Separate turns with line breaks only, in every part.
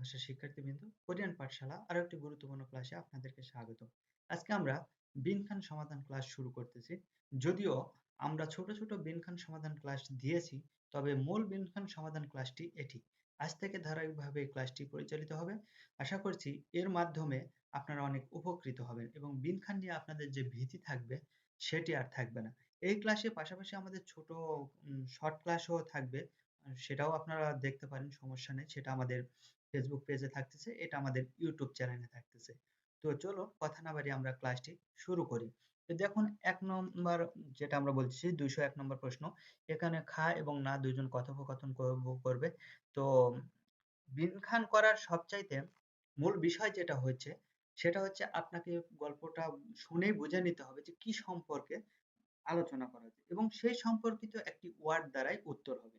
ভাষার শিক্ষার্থীবৃন্দ, কোরিয়ান পাঠশালা আরও একটি গুরুত্বপূর্ণ ক্লাসে আপনাদেরকে স্বাগত আজকে আমরা বিনখান সমাধান ক্লাস শুরু করতেছি। যদিও আমরা ছোট ছোট বিনখান সমাধান ক্লাস দিয়েছি, তবে মূল বিনখান সমাধান ক্লাসটি এটি। আজ থেকে ধারাবাহিকভাবে ক্লাসটি পরিচালিত হবে। আশা করছি এর মাধ্যমে আপনারা অনেক উপকৃত হবেন এবং বিনখান নিয়ে আপনাদের যে ভীতি থাকবে, সেটি আর থাকবে না। এই ক্লাসে পাশাপাশি আমাদের ছোট শর্ট ক্লাসও থাকবে। সেটাও আপনারা দেখতে পারেন, সমস্যা নেই। সেটা আমাদের ফেসবুক পেজে থাকতেছে, এটা আমাদের ইউটিউব চ্যানেলে থাকতেছে। তো চলো কথা না বাড়িয়ে আমরা ক্লাসটি শুরু করি। তো দেখুন, এক নম্বর যেটা আমরা বলছি, দুইশো এক নম্বর প্রশ্ন, এখানে খা এবং না দুইজন কথোপকথন করবে। তো বিনখান করার সবচাইতে মূল বিষয় যেটা হচ্ছে সেটা হচ্ছে আপনাকে গল্পটা শুনেই বুঝে নিতে হবে যে কি সম্পর্কে আলোচনা করা হচ্ছে এবং সেই সম্পর্কিত একটি ওয়ার্ড দ্বারাই উত্তর হবে।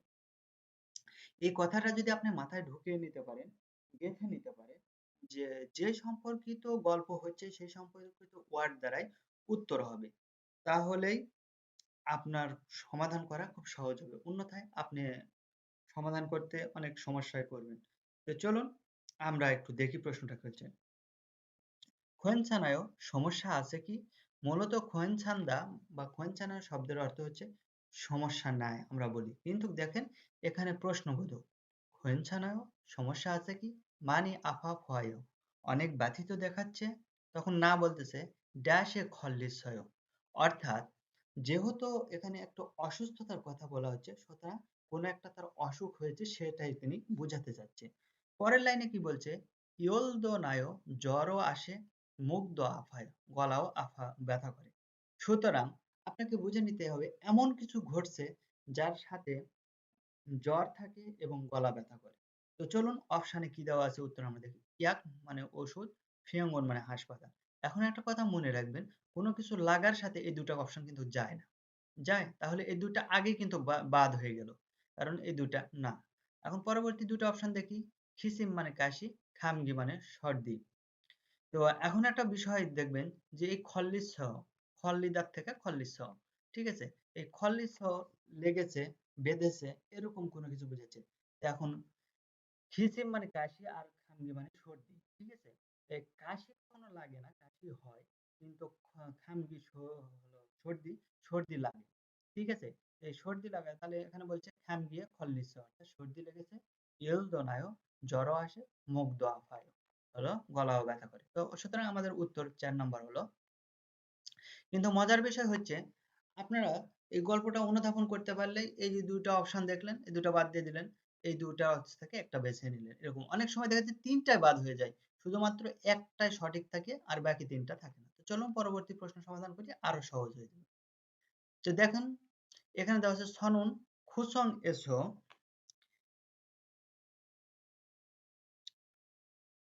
এই কথাটা যদি আপনি মাথায় ঢুকিয়ে নিতে পারেন গেঁথে নিতে পারেন যে যে সম্পর্কিত গল্প হচ্ছে সেই সম্পর্কিত ওয়ার্ড দ্বারাই উত্তর হবে। তাহলেই আপনার সমাধান করা খুব সহজ হবে। অন্যথায় আপনি সমাধান করতে অনেক সমস্যায় পড়বেন। তো চলুন আমরা একটু দেখি প্রশ্নটা হচ্ছে খোয়েনছানায়ও সমস্যা আছে কি? মূলত খোয়েনছান্দা বা খোয়েনছানা শব্দের অর্থ হচ্ছে সমস্যা নাই, আমরা বলি। কিন্তু দেখেন এখানে প্রশ্নবোধক। খোয়েনছানায়ও সমস্যা আছে কি? মানি আফা ফয় অনেক ব্যথিত দেখাচ্ছে, তখন না বলতেছে, ড্যাশে খল্লিসয় অর্থাৎ যেহেতু এখানে একটা অসুস্থতার কথা বলা হচ্ছে, সুতরাং কোনো একটা তার অসুখ হয়েছে সেটাই তিনি বুঝাতে চাচ্ছে। পরের লাইনে কি বলছে? ইয়ল দো নায়, জ্বরও আসে, মুখ দো আফায়, গলাও আফা, ব্যথা করে। সুতরাং আপনাকে বুঝে নিতে হবে, এমন কিছু ঘটছে যার সাথে জ্বর থাকে এবং গলা ব্যথা করে। তো চলুন অপশানে কি দেওয়া আছে? উত্তর আমরা দেখি। ইয়াক মানে ওষুধ ফিয়ঙ্গন মানে হাসপাতাল। এখন একটা কথা মনে রাখবেন, কোনো কিছু লাগার সাথে এই দুটা অপশন কিন্তু যায় না। যায়? তাহলে এই দুটা আগে কিন্তু বাদ হয়ে গেল। কারণ এই দুটা না। এখন পরবর্তী দুটো অপশন দেখি। খিসিম মানে কাশি, খামগি মানে সর্দি। তো এখন একটা বিষয় দেখবেন যে এই খল্লিস খল্লিদার থেকে খল্লিস ঠিক আছে? এই খল্লিস লেগেছে, বেঁধেছে, এরকম কোনো কিছু বুঝেছে। এখন খিসিম মানে কাশি আর খামগি মানে সর্দি, ঠিক আছে? এই কাশি কোনো লাগে না, কাশি হয়, কিন্তু খামগি সর্দি সর্দি লাগে, ঠিক আছে? এই সর্দি লাগায় তাহলে এখানে বলছে খামগিয়ে খল্লিস, অর্থাৎ সর্দি লেগেছে ইল দোনায় জ্বর আসে, মুখ দোয়া ফায় হলো গলাও ব্যথা করে। তো সুতরাং আমাদের উত্তর চার নম্বর হলো, কিন্তু মজার বিষয় হচ্ছে, আপনারা এই গল্পটা অনুধাবন করতে পারলে এই যে দুইটা অপশন দেখলেন, এই দুটো বাদ দিয়ে দিলেন এই দুটা থেকে একটা বেছে নিলেন। এরকম অনেক সময় দেখা যাচ্ছে তিনটায় বাদ হয়ে যায়। শুধুমাত্র একটাই সঠিক থাকে আর বাকি তিনটা থাকে না। তো চলুন পরবর্তী প্রশ্ন সমাধান করি, আরও সহজ হয়ে যাবে। তো দেখেন, এখানে দেওয়া আছে, সনুন খুসং এসো।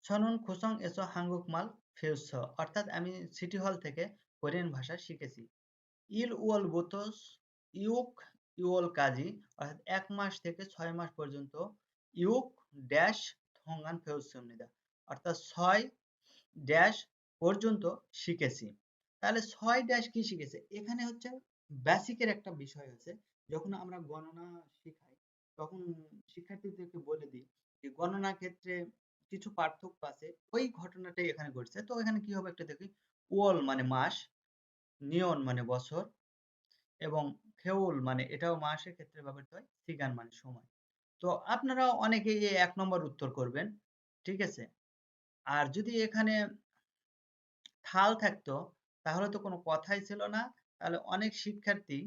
সনুন খুসং এসো হাঙ্গুক মাল ফেউস অর্থাৎ আমি সিটি হল থেকে কোরিয়ান ভাষা শিখেছি। ইল উল বুতোস ইউক ইউল কাজি, অর্থাৎ এক মাস থেকে ছয় মাস পর্যন্ত ইউক ড্যাশ থঙ্গান ফেউসমিদা অর্থাৎ ছয় ড্যাশ পর্যন্ত শিখেছি। তাহলে ছয় ড্যাশ কি শিখেছে? এখানে হচ্ছে বেসিকের একটা বিষয় আছে। যখন আমরা গণনা শিখাই, তখন শিক্ষার্থীদেরকে বলে দিই যে গণনা ক্ষেত্রে কিছু পার্থক্য আছে। ওই ঘটনাটাই এখানে ঘটছে। তো এখানে কি হবে? একটা দেখি, ওয়াল মানে মাস, নিয়ন মানে বছর এবং খেউল মানে এটাও মাসের ক্ষেত্রে ব্যবহৃত হয়, সিগান মানে সময়। তো আপনারা অনেকেই এই এক নম্বর উত্তর করবেন, ঠিক আছে? আর যদি এখানে থাল থাকতো, তাহলে তো কোনো কথাই ছিল না, তাহলে অনেক শিক্ষার্থী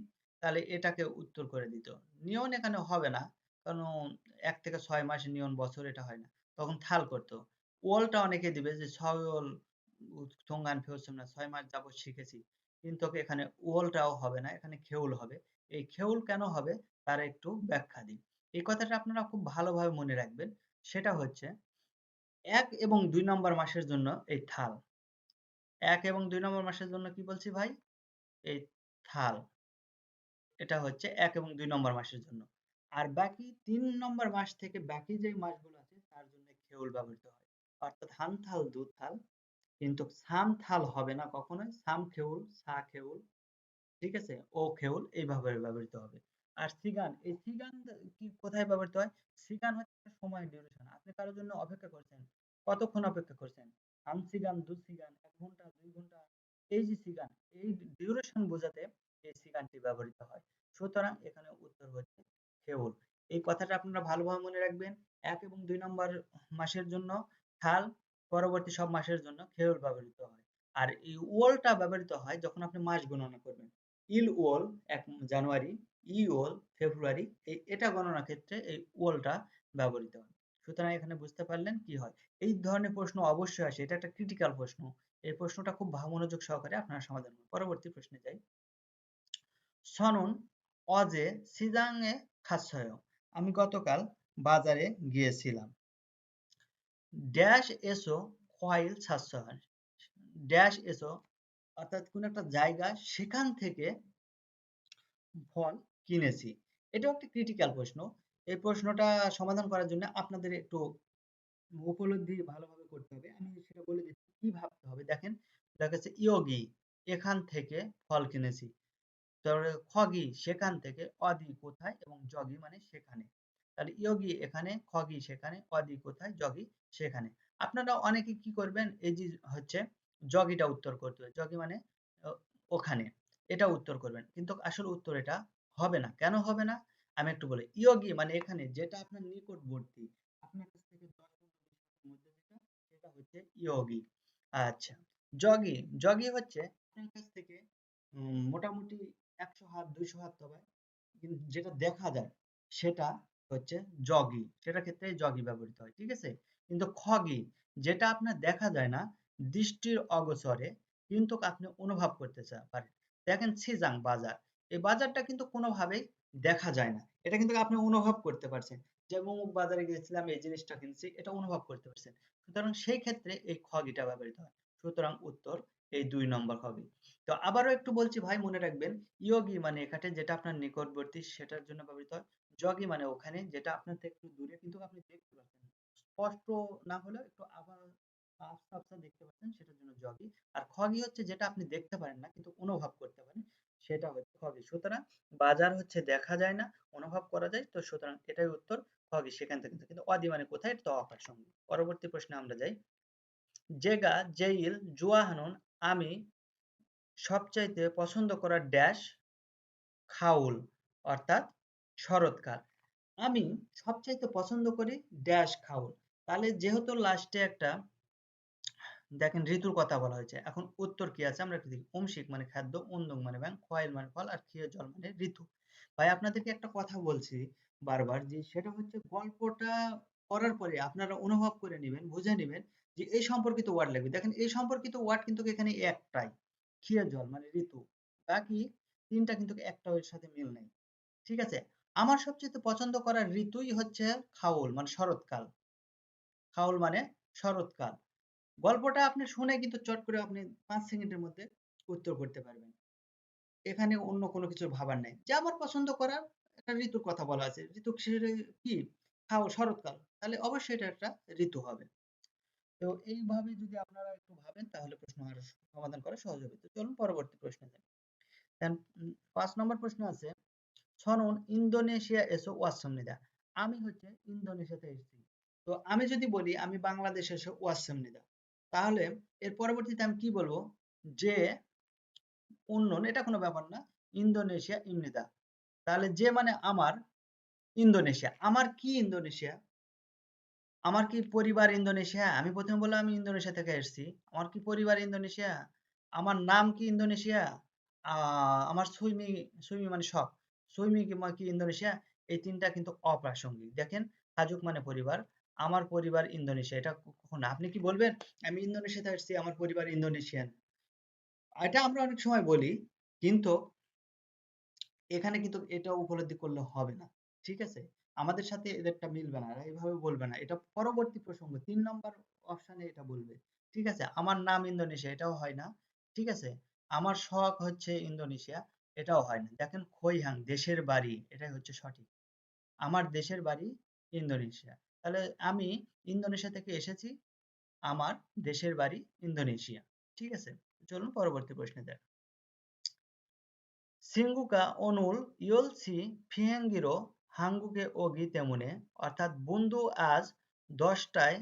তাহলে এটাকে উত্তর করে দিত। নিয়ন এখানে হবে না, কারণ এক থেকে ছয় মাস নিয়ন বছর এটা হয় না, তখন থাল করতো। ওলটা অনেকে দিবে যে, ছয় ওল থঙ্গান ফেউসম না, ছয় মাস যাবত শিখেছি। কিন্তু এখানে ওলটাও হবে না, এখানে খেউল হবে। এই খেউল কেন হবে? তার একটু ব্যাখ্যা দিই। এই কথাটা আপনারা খুব ভালোভাবে মনে রাখবেন। সেটা হচ্ছে, এক এবং দুই নম্বর মাসের জন্য এই থাল। এক এবং দুই নম্বর মাসের জন্য কি বলছি ভাই? এই থাল। এটা হচ্ছে এক এবং দুই নম্বর মাসের জন্য। আর বাকি তিন নম্বর মাস থেকে বাকি যে মাসগুলো আছে, তার জন্য খেউল ব্যবহৃত হয়। অর্থাৎ হান থাল দু থাল। কিন্তু সাম থাল হবে না কখনোই। সাম খেউল, সা খেউল, ঠিক আছে? ও খেউল, এইভাবে ব্যবহৃত হবে। আর সিগান, এই সিগান কি, কোথায় ব্যবহৃত হয়? সিগান হচ্ছে সময় ডিউরেশন আপনি কারোর জন্য অপেক্ষা করছেন, কতক্ষণ অপেক্ষা করছেন? আম সিগান, দু সিগান, এক ঘণ্টা, দুই ঘণ্টা, এই যে সিগান, এই ডিউরেশন বোঝাতে এই সিগানটি ব্যবহৃত হয়। সুতরাং এখানে উত্তর হচ্ছে খেউল। এই কথাটা আপনারা ভালোভাবে মনে রাখবেন। এক এবং দুই নম্বর মাসের জন্য খাল পরবর্তী সব মাসের জন্য খেউল ব্যবহৃত হয়। আর এই ওলটা ব্যবহৃত হয় যখন আপনি মাস গণনা করবেন। ইল ওল এক জানুয়ারি, ই ওল ফেব্রুয়ারি, এই এটা গণনার ক্ষেত্রে এই ওলটা ব্যবহৃত হয়। সুতরাং এখানে বুঝতে পারলেন কি হয়? এই ধরনের প্রশ্ন অবশ্যই আসে। এটা একটা ক্রিটিক্যাল প্রশ্ন। এই প্রশ্নটা খুব মনোযোগ সহকারে আপনারা সমাধান করুন। পরবর্তী প্রশ্নে যাই। সনন অজে সিজাংয়ে খাচ্ছয় আমি গতকাল বাজারে গিয়েছিলাম। ড্যাশ এসো খয়েল ছাচ্ছয় ড্যাশ এসো অর্থাৎ কোন একটা জায়গা সেখান থেকে ফল কিনেছি। এটাও একটা ক্রিটিক্যাল প্রশ্ন। এই প্রশ্নটা সমাধান করার জন্য আপনাদের একটু উপলব্ধি ভালোভাবে করতে হবে। আমি সেটা বলে দিচ্ছি, কি ভাবতে হবে? দেখেন, দেখা যাচ্ছে ইয়োগি এখান থেকে ফল কিনেছি। তারপরে খগি সেখান থেকে অদি কোথায় এবং জগি মানে সেখানে। তাহলে ইয়োগি এখানে, খগি সেখানে অদি কোথায় জগি সেখানে। আপনারা অনেকে কি করবেন, এই যে হচ্ছে জগিটা উত্তর করতে হবে। জগি মানে ওখানে। এটা উত্তর করবেন। কিন্তু আসলে উত্তর এটা হবে না। কেন হবে না? আমি একটু বলি। ইয়োগি মানে এখানে যেটা আপনার নিকটবর্তী, আপনার কাছ থেকে মধ্যে যেটা, সেটা হচ্ছে ইয়োগি আচ্ছা জগি জগি হচ্ছে আপনার কাছ থেকে মোটামুটি একশো হাত, দুইশো হাত তবে যেটা দেখা যায়, সেটা হচ্ছে জগি। সেটা ক্ষেত্রে জগি ব্যবহৃত হয়, ঠিক আছে? কিন্তু খগি, যেটা আপনার দেখা যায় না, দৃষ্টির অগোচরে কিন্তু আপনি অনুভব করতে পারেন। দেখেন সিজাং বাজার, এই বাজারটা কিন্তু কোনোভাবেই দেখা যায় না। এটা কিন্তু আপনি অনুভব করতে পারছেন। যে অমুক বাজারে গিয়েছিলাম, এই জিনিসটা কিনছি, এটা অনুভব করতে পারছেন। সুতরাং সেই ক্ষেত্রে এই খগিটা ব্যবহৃত হয়। সুতরাং উত্তর, এই দুই নম্বর খগি। তো আবারও একটু বলছি ভাই, মনে রাখবেন, ইয়োগি মানে এখানে যেটা আপনার নিকটবর্তী, সেটার জন্য ব্যবহৃত হয়। জগি মানে ওখানে যেটা আপনার থেকে একটু দূরে। কিন্তু আপনি দেখতে পাচ্ছেন স্পষ্ট না হলেও একটু আবার আবছা আবছা দেখতে পাচ্ছেন, সেটার জন্য জগি আর খগি হচ্ছে যেটা আপনি দেখতে পারেন না, কিন্তু অনুভব করতে পারেন, সেটা হচ্ছে খগি সুতরাং বাজার হচ্ছে দেখা যায় না, অনুভব করা যায়। তো সুতরাং এটাই উত্তর খগি সেখান থেকে। কিন্তু অদি মানে কোথায়? তো অকার সঙ্গে। পরবর্তী প্রশ্নে আমরা যাই। জেগা, জেইল, জুয়াহানুন, আমি সবচাইতে পছন্দ করা ড্যাশ খাউল, অর্থাৎ শরৎকাল। আমি সবচাইতে পছন্দ করি ড্যাশ খাউল তাহলে যেহেতু লাস্টে একটা, দেখেন ঋতুর কথা বলা হয়েছে, এখন উত্তর কি আছে? আমরা দেখি। অংশিক মানে খাদ্য অন্দং মানে ব্যাং খয়েল মানে ফল, আর ক্ষীয় জল মানে ঋতু। ভাই, আপনাদেরকে একটা কথা বলছি বারবার যে সেটা হচ্ছে গল্পটা করার পরে আপনারা অনুভব করে নেবেন, বুঝে নেবেন যে এই সম্পর্কিত ওয়ার্ড লাগবে। দেখেন এই সম্পর্কিত ওয়ার্ড কিন্তু এখানে একটাই, ক্ষীয় জল মানে ঋতু। বাকি তিনটা কিন্তু একটা ওর সাথে মিল নেই। ঠিক আছে? আমার সবচেয়ে পছন্দ করার ঋতুই হচ্ছে খাউল মানে শরৎকাল। খাউল মানে শরৎকাল। গল্পটা আপনি শুনে কিন্তু চট করে আপনি পাঁচ সেকেন্ডের মধ্যে উত্তর করতে পারবেন। এখানে অন্য কোনো কিছু ভাবার নেই। যে আমার পছন্দ করার একটা ঋতুর কথা বলা আছে। ঋতু কি? খাও শরৎকাল। তাহলে অবশ্যই এটা একটা ঋতু হবে। তো এইভাবে যদি আপনারা একটু ভাবেন, তাহলে প্রশ্ন আরও সমাধান করা সহজ হবে। তো চলুন পরবর্তী প্রশ্নে যাই। পাঁচ নম্বর প্রশ্ন আছে ছনন ইন্দোনেশিয়া এসো ওয়াসমনিদা আমি হচ্ছে ইন্দোনেশিয়াতে এসেছি। তো আমি যদি বলি, আমি বাংলাদেশে এসে ওয়াসমনিদা তাহলে এর পরবর্তীতে আমি কি বলব? যে উন্নয়ন, এটা কোনো ব্যাপার না, ইন্দোনেশিয়া ইমনিদা। তাহলে যে মানে আমার ইন্দোনেশিয়া। আমার কি ইন্দোনেশিয়া? আমার কি পরিবার ইন্দোনেশিয়া? আমি প্রথমে বললাম, আমি ইন্দোনেশিয়া থেকে এসেছি। আমার কি পরিবার ইন্দোনেশিয়া? আমার নাম কি ইন্দোনেশিয়া? আমার সুইমি সুইমি মানে শখ সুইমি কি ইন্দোনেশিয়া? এই তিনটা কিন্তু অপ্রাসঙ্গিক। দেখেন, হাজুক মানে পরিবার, আমার পরিবার ইন্দোনেশিয়া। এটা আপনি কি বলবেন? আমি আমার পরিবার ইন্দোনেশিয়ান। এটা আমরা অনেক সময় বলি, কিন্তু এখানে কিন্তু এটা উপলব্ধি করলে হবে না। ঠিক আছে? আমাদের সাথে এদেরটা মিলবে না এইভাবে বলবে না। এটা পরবর্তী প্রসঙ্গ, তিন নম্বর অপশানে এটা বলবে। ঠিক আছে? আমার নাম ইন্দোনেশিয়া, এটাও হয় না। ঠিক আছে? আমার শখ হচ্ছে ইন্দোনেশিয়া। এটাও হয় না। দেখেন খৈহাং, দেশের বাড়ি, এটাই হচ্ছে সঠিক। আমার দেশের বাড়ি ইন্দোনেশিয়া। তাহলে আমি ইন্দোনেশিয়া থেকে এসেছি, আমার দেশের বাড়ি ইন্দোনেশিয়া। ঠিক আছে? চলুন পরবর্তী প্রশ্নে দেখ সিঙ্গুকা অনুল ইয়লসি ফিহেঙ্গিরো হাঙ্গুকে ওগি তেমনে, অর্থাৎ বন্ধু আজ দশটায়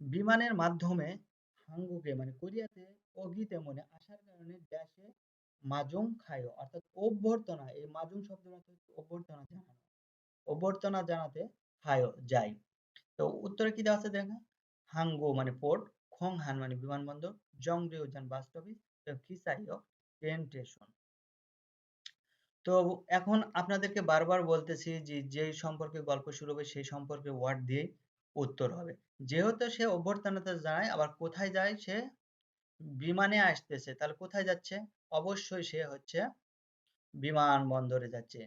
বিমানের মাধ্যমে হাঙ্গুকে মানে কোরিয়াতে ওগি তেমনে আসার কারণে ড্যাশে মাজুং খায়ো অর্থাৎ অভ্যর্থনা, এই মাজুং শব্দের অর্থ হচ্ছে অভ্যর্থনা জানানো। অভ্যর্থনা জানাতে খায়ো যাই। তো উত্তরে কি দেওয়া আছে দেখেন? হাঙ্গো মানে পোর্ট খংহান মানে বিমানবন্দর জংরিউজান বাস স্টপেজ খিসাইও ট্রেন স্টেশন তো এখন আপনাদেরকে বারবার বলতেছি যে যেই সম্পর্কে গল্প শুরু হবে সেই সম্পর্কে ওয়ার্ড দিয়ে উত্তর হবে। যেহেতু সে অভ্যর্থনাতে যায় আবার কোথায় যায় সে বিমানে আসতেছে, তাহলে কোথায় যাচ্ছে? অবশ্যই সে হচ্ছে বিমানবন্দরে যাচ্ছে।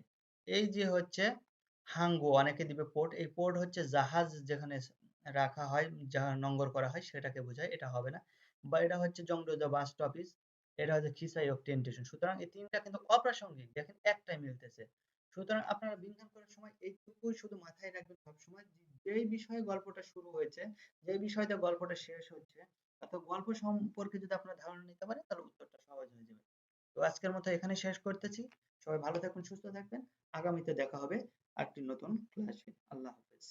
এই যে হচ্ছে হাঙ্গো, অনেকে দিবে পোর্ট এই পোর্ট হচ্ছে জাহাজ যেখানে রাখা হয়, যাহা নঙ্গর করা হয়, সেটাকে বোঝায়, এটা হবে না। বা এটা হচ্ছে জংডোজা বাস স্টপেজ এটা হচ্ছে খিসাইয়ক ট্রেন স্টেশন সুতরাং এই তিনটা কিন্তু অপ্রাসঙ্গিক, দেখেন একটাই মিলতেছে। সুতরাং আপনারা বিজ্ঞান করার সময় এইটুকুই শুধু মাথায় রাখবেন সবসময় যেই বিষয়ে গল্পটা শুরু হয়েছে, যেই বিষয়তে গল্পটা শেষ হচ্ছে অর্থাৎ গল্প সম্পর্কে যদি আপনার ধারণা নিতে পারেন, তাহলে উত্তরটা সহজ হয়ে যাবে। তো আজকের মতো এখানে শেষ করতেছি। সবাই ভালো থাকুন, সুস্থ থাকবেন। আগামীতে দেখা হবে একটি নতুন ক্লাসে আল্লাহ হাফেজ।